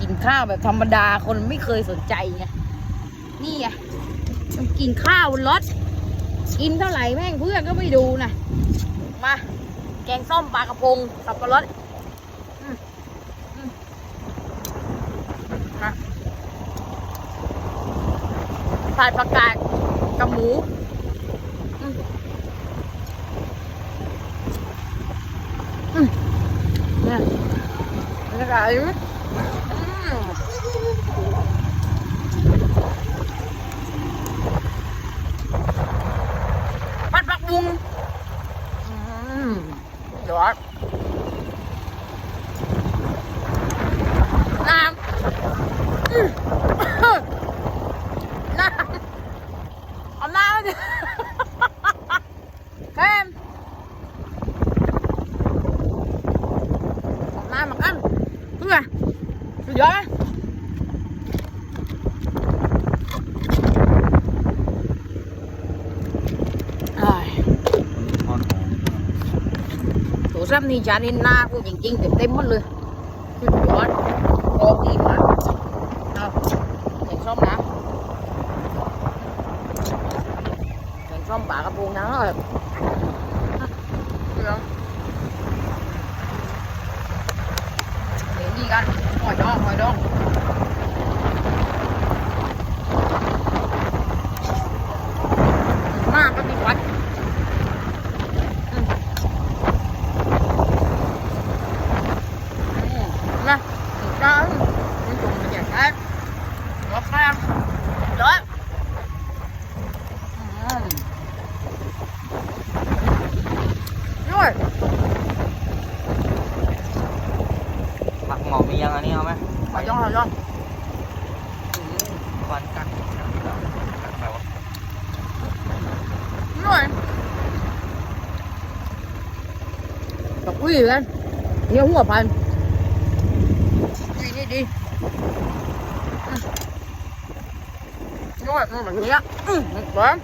กินข้าวแบบธรรมดาคนไม่เคยสนใจไงนี่ไงต้องกินข้าวรถกินเท่าไหร่แม่งเพื่อนก็ไม่ดูนะมา แกงส้มปลากระพงสับปะรดอืมอืมมาผัดผักกาดกับหมูอืมอืมเนี่ยบร bắt bắt buông đó làm. Làm. Ông làm đi các em. Làm mà ăn. Cứ à gió. Tổ răm thì chả nên na của chính chính tìm tìm mất luôn. Gió có mà. Thành xong đã thành xong bà cái buông nó rồi. Không? Bỏ lỡ những หอยทอดหอมโถซ้ำนี่จานนี้หน้ากูจริงๆเต็มเต็มๆหมเลยดอดโรตีมากเอาแกงส้มนะแกงส้มากระพงนะแบบเดี๋ยวเดี๋ยวนี่กันหอยดองหอยดองมากก็มีวัดอืม หมอมียังอันนี้เอาไหม phải cho rồi cho ควันกัดกัดไปวะ rồi đọc quý gì lên nhiều không hợp hành đi đi đi rồi nó là thế á ừ, đó